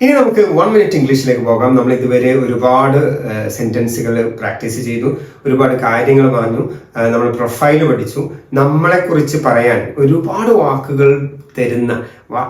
ഇനി നമുക്ക് one minute ഇംഗ്ലീഷിലേക്ക് പോകാം. നമ്മൾ ഇതുവരെ ഒരുപാട് സെന്റൻസുകൾ പ്രാക്ടീസ് ചെയ്തു. ഒരുപാട് കാര്യങ്ങൾ പറഞ്ഞു. നമ്മൾ പ്രൊഫൈൽ പഠിച്ചു. നമ്മളെക്കുറിച്ച് പറയാൻ ഒരുപാട് വാക്കുകൾ തരുന്ന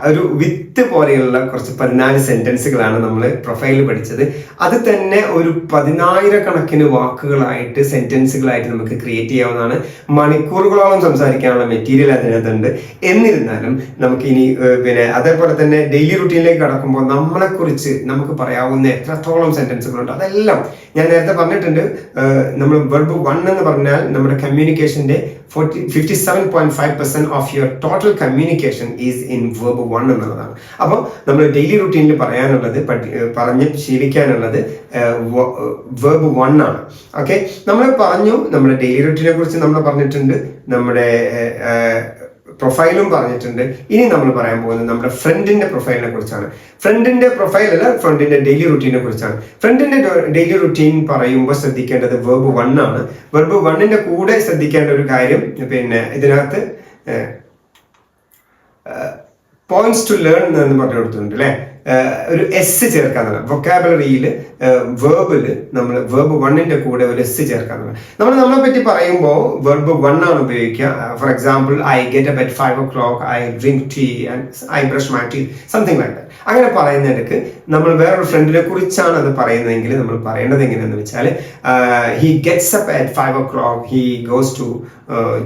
ഒരു വിത്ത് പോലെയുള്ള കുറച്ച് പതിനാല് സെന്റൻസുകളാണ് നമ്മൾ പ്രൊഫൈൽ പഠിച്ചത്. അത് തന്നെ ഒരു പതിനായിരക്കണക്കിന് വാക്കുകളായിട്ട് സെന്റൻസുകളായിട്ട് നമുക്ക് ക്രിയേറ്റ് ചെയ്യാവുന്നതാണ്. മണിക്കൂറുകളോളം സംസാരിക്കാനുള്ള മെറ്റീരിയൽ അതിനകത്തുണ്ട്. എന്നിരുന്നാലും നമുക്ക് ഇനി പിന്നെ അതേപോലെ തന്നെ ഡെയിലി റുട്ടീനിലേക്ക് കടക്കുമ്പോൾ നമ്മളെക്കുറിച്ച് നമുക്ക് പറയാവുന്ന എത്രത്തോളം സെന്റൻസുകളുണ്ട് അതെല്ലാം ഞാൻ നേരത്തെ പറഞ്ഞിട്ടുണ്ട്. നമ്മൾ വെർബ് വൺ എന്ന് പറഞ്ഞാൽ നമ്മുടെ കമ്മ്യൂണിക്കേഷന്റെ forty fifty seven point five percent of your total communication is in verb one എന്നുള്ളതാണ്. അപ്പോൾ നമ്മൾ ഡെയിലി റുട്ടീനിൽ പറയാനുള്ളത് പറഞ്ഞ് ശീലിക്കാനുള്ളത് വെർബ് വൺ ആണ്. ഓക്കെ നമ്മൾ പറഞ്ഞു നമ്മുടെ ഡെയിലി റുട്ടീനെ കുറിച്ച് നമ്മൾ പറഞ്ഞിട്ടുണ്ട്. നമ്മുടെ പ്രൊഫൈലും പറഞ്ഞിട്ടുണ്ട്. ഇനി നമ്മൾ പറയാൻ പോകുന്നത് നമ്മുടെ ഫ്രണ്ടിന്റെ പ്രൊഫൈലിനെ കുറിച്ചാണ്. ഫ്രണ്ടിന്റെ പ്രൊഫൈൽ അല്ല ഫ്രണ്ടിന്റെ ഡെയിലി റുട്ടീനെ കുറിച്ചാണ്. ഫ്രണ്ടിന്റെ ഡെയിലി റുട്ടീൻ പറയുമ്പോൾ ശ്രദ്ധിക്കേണ്ടത് വെർബ് വൺ ആണ്. വെർബ് വണ്ണിന്റെ കൂടെ ശ്രദ്ധിക്കേണ്ട ഒരു കാര്യം പിന്നെ ഇതിനകത്ത് പോയിന്റ്സ് ടു ലേൺ എന്ന് പറഞ്ഞു കൊടുത്തിട്ടുണ്ട് അല്ലേ? ഒരു എസ് ചേർക്കാന്നുള്ള വൊക്കാബുലറിയിൽ വേർബിൽ നമ്മൾ വേർബ് വണ്ണിന്റെ കൂടെ ഒരു എസ് ചേർക്കാന്നുള്ള നമ്മൾ നമ്മളെ പറ്റി പറയുമ്പോൾ വേർബ് വൺ ആണ് ഉപയോഗിക്കുക. For example I get up at five o'clock I drink tea and I brush my teeth something like that അങ്ങനെ പറയുന്നിടക്ക് നമ്മൾ വേറൊരു ഫ്രണ്ടിനെ കുറിച്ചാണ് അത് പറയുന്നതെങ്കിൽ നമ്മൾ പറയേണ്ടത് എങ്ങനെയെന്ന് വെച്ചാൽ he gets up at five o'clock he goes to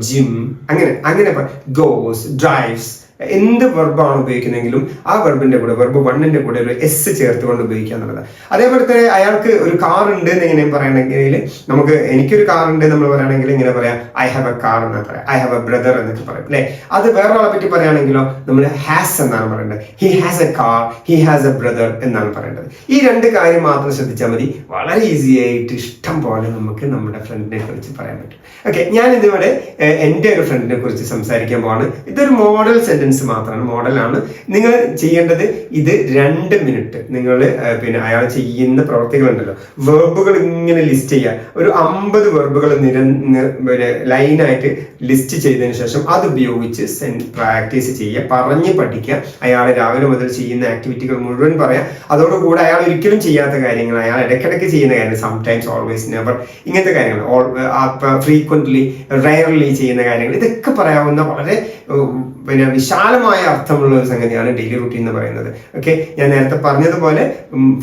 gym അങ്ങനെ അങ്ങനെ ഗോസ് ഡ്രൈവ്സ് എന്ത് വെർബാണ് ഉപയോഗിക്കുന്നതെങ്കിലും ആ വെർബിന്റെ കൂടെ വെർബ് വണ്ണിന്റെ കൂടെ ഒരു എസ് ചേർത്തുകൊണ്ട് ഉപയോഗിക്കുക എന്നുള്ളത് അതേപോലെ തന്നെ അയാൾക്ക് ഒരു കാർ ഉണ്ട് എന്ന് ഇങ്ങനെ പറയണമെങ്കിൽ നമുക്ക് എനിക്കൊരു കാർ ഉണ്ട് നമ്മൾ പറയുകയാണെങ്കിൽ ഇങ്ങനെ പറയാം ഐ ഹാവ് എ കാർ എന്ന് പറയാം. ഐ ഹാവ് എ ബ്രദർ എന്നൊക്കെ പറയും അല്ലെ? അത് വേറൊരാളെ പറ്റി പറയുകയാണെങ്കിലോ നമ്മൾ ഹാസ് എന്നാണ് പറയേണ്ടത്. He has a car he has a brother എന്നാണ് പറയേണ്ടത്. ഈ രണ്ട് കാര്യം മാത്രം ശ്രദ്ധിച്ചാൽ മതി. വളരെ ഈസി ആയിട്ട് ഇഷ്ടം പോലെ നമുക്ക് നമ്മുടെ ഫ്രണ്ടിനെ കുറിച്ച് പറയാൻ പറ്റും. ഓക്കെ ഞാൻ ഇതിവിടെ എന്റെ ഒരു ഫ്രണ്ടിനെ കുറിച്ച് സംസാരിക്കാൻ പോവാണ്. ഇതൊരു മോഡൽ സെന്റൻസ് മാത്രമാണ് മോഡലാണ് നിങ്ങൾ ചെയ്യേണ്ടത് ഇത് രണ്ട് മിനിറ്റ് നിങ്ങൾ പിന്നെ അയാൾ ചെയ്യുന്ന പ്രവർത്തികളുണ്ടല്ലോ. വെർബുകൾ ഇങ്ങനെ ലിസ്റ്റ് ചെയ്യുക. ഒരു അമ്പത് വെർബുകൾ നിര ലൈനായിട്ട് ലിസ്റ്റ് ചെയ്തതിന് ശേഷം അത് ഉപയോഗിച്ച് പ്രാക്ടീസ് ചെയ്യുക. പറഞ്ഞ് പഠിക്കുക. അയാൾ രാവിലെ മുതൽ ചെയ്യുന്ന ആക്ടിവിറ്റികൾ മുഴുവൻ പറയാം. അതോടുകൂടെ അയാൾ ഒരിക്കലും ചെയ്യാത്ത കാര്യങ്ങൾ അയാൾ ഇടയ്ക്കിടയ്ക്ക് ചെയ്യുന്ന കാര്യങ്ങൾ സംടൈംസ് ഓൾവേസ് നെവർ ഇങ്ങനത്തെ കാര്യങ്ങൾ. ഫ്രീക്വന്റ്ലി റയർലി ചെയ്യുന്ന കാര്യങ്ങൾ ഇതൊക്കെ പറയാവുന്ന വളരെ പിന്നെ വിശാലമായ അർത്ഥമുള്ള ഒരു സംഗതിയാണ് ഡെയിലി റൂട്ടീൻ എന്ന് പറയുന്നത്. ഓക്കെ ഞാൻ നേരത്തെ പറഞ്ഞതുപോലെ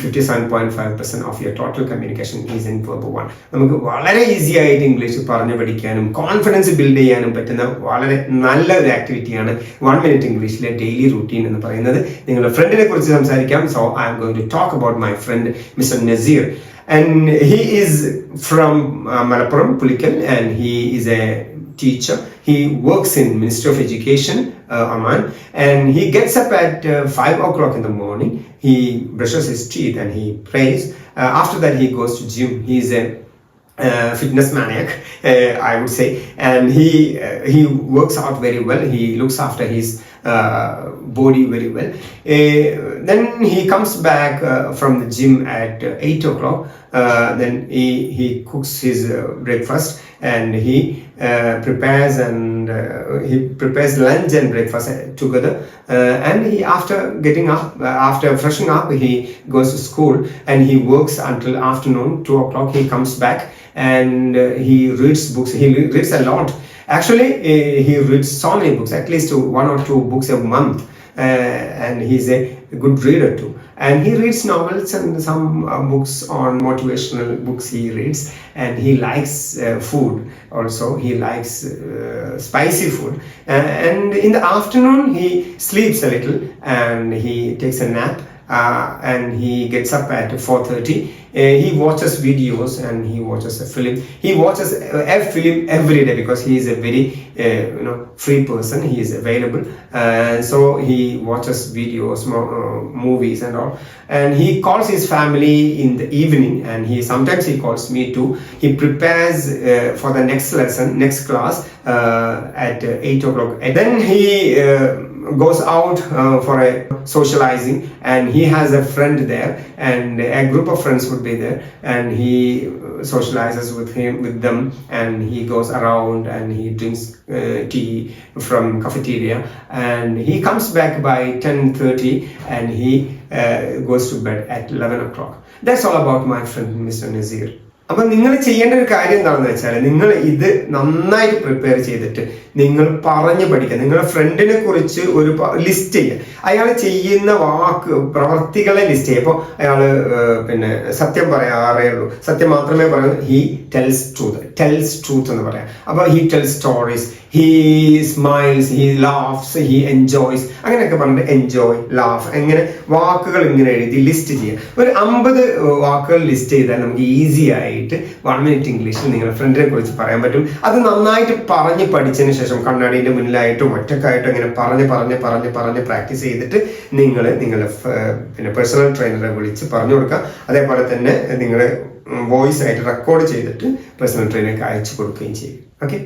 fifty seven point five percent of your total communication is in verb one നമുക്ക് വളരെ ഈസി ആയിട്ട് ഇംഗ്ലീഷ് പറഞ്ഞു പഠിക്കാനും കോൺഫിഡൻസ് ബിൽഡ് ചെയ്യാനും പറ്റുന്ന വളരെ നല്ല ഒരു ആക്ടിവിറ്റിയാണ് വൺ മിനിറ്റ് ഇംഗ്ലീഷിലെ ഡെയിലി റൂട്ടീൻ എന്ന് പറയുന്നത്. നിങ്ങളുടെ ഫ്രണ്ടിനെ കുറിച്ച് സംസാരിക്കാം. So I am going to talk about my friend mister Nazeer and he is from uh, Malappuram, Pulikal, and he is a teacher. He works in Ministry of Education, uh, and he gets up at uh, five o'clock in the morning. He brushes his teeth and he prays. Uh, after that, he goes to gym. He is a uh, fitness maniac, uh, I would say, and he uh, he works out very well. He looks after his body very well. Uh, then he comes back uh, from the gym at uh, eight o'clock. Uh, then he he cooks his uh, breakfast and he uh, prepares and uh, he prepares lunch and breakfast uh, together. Uh, and he after getting up uh, after freshening up he goes to school and he works until afternoon two o'clock. He comes back and uh, he reads books. He reads a lot. Actually, uh, he reads so many books, at least one or two books a month. Uh, and he's a good reader too. And he reads novels and some uh, books on motivational books he reads. And he likes uh, food also. He likes uh, spicy food. Uh, and in the afternoon, he sleeps a little and he takes a nap. Uh, and he gets up at 4.30 uh, he watches videos and he watches a film. He watches a, a film every day because he is a very uh, you know free person. He is available. Uh, so he watches videos mo- uh, movies and all. And he calls his family in the evening and he sometimes he calls me too. He prepares uh, for the next lesson next class uh, at uh, 8 o'clock. And then he goes out uh, for a socializing and he has a friend there and a group of friends would be there and he socializes with him with them and he goes around and he drinks uh, tea from cafeteria and he comes back by 10.30 and he uh, goes to bed at 11 o'clock. That's all about my friend mr nazir അപ്പൊ നിങ്ങൾ ചെയ്യേണ്ട ഒരു കാര്യം എന്താണെന്ന് വെച്ചാൽ നിങ്ങൾ ഇത് നന്നായിട്ട് പ്രിപ്പയർ ചെയ്തിട്ട് നിങ്ങൾ പറഞ്ഞു പഠിക്കുക. നിങ്ങളുടെ ഫ്രണ്ടിനെ കുറിച്ച് ഒരു ലിസ്റ്റ് ചെയ്യുക. അയാൾ ചെയ്യുന്ന വാക്ക് പ്രവർത്തികളെ ലിസ്റ്റ് ചെയ്യുക. അപ്പോൾ അയാൾ പിന്നെ സത്യം പറയാറേ ഉള്ളൂ സത്യം മാത്രമേ പറയൂ he tells truth tells truth എന്ന് പറയാം. അപ്പോൾ he tells stories he smiles he laughs he enjoys അങ്ങനെയൊക്കെ പറഞ്ഞിട്ട് എൻജോയ് ലാഫ് എങ്ങനെ? വാക്കുകൾ ഇങ്ങനെ എഴുതി ലിസ്റ്റ് ചെയ്യുക. ഒരു അമ്പത് വാക്കുകൾ ലിസ്റ്റ് ചെയ്താൽ നമുക്ക് ഈസി ആയിട്ട് വൺ മിനിറ്റ് ഇംഗ്ലീഷിൽ നിങ്ങളുടെ ഫ്രണ്ടിനെ കുറിച്ച് പറയാൻ പറ്റും. അത് നന്നായിട്ട് പറഞ്ഞ് പഠിച്ചതിന് ശേഷം കണ്ണാടിന്റെ മുന്നിലായിട്ടും ഒറ്റക്കായിട്ടും ഇങ്ങനെ പറഞ്ഞ് പറഞ്ഞ് പറഞ്ഞ് പറഞ്ഞ് പ്രാക്ടീസ് ചെയ്തിട്ട് നിങ്ങൾ നിങ്ങളുടെ പിന്നെ പേഴ്സണൽ ട്രെയിനറെ വിളിച്ച് പറഞ്ഞു കൊടുക്കുക. അതേപോലെ തന്നെ നിങ്ങൾ വോയിസ് ആയിട്ട് റെക്കോർഡ് ചെയ്തിട്ട് പേഴ്സണൽ ട്രെയിനർക്ക് അയച്ചു കൊടുക്കുകയും ചെയ്യും. ഓക്കെ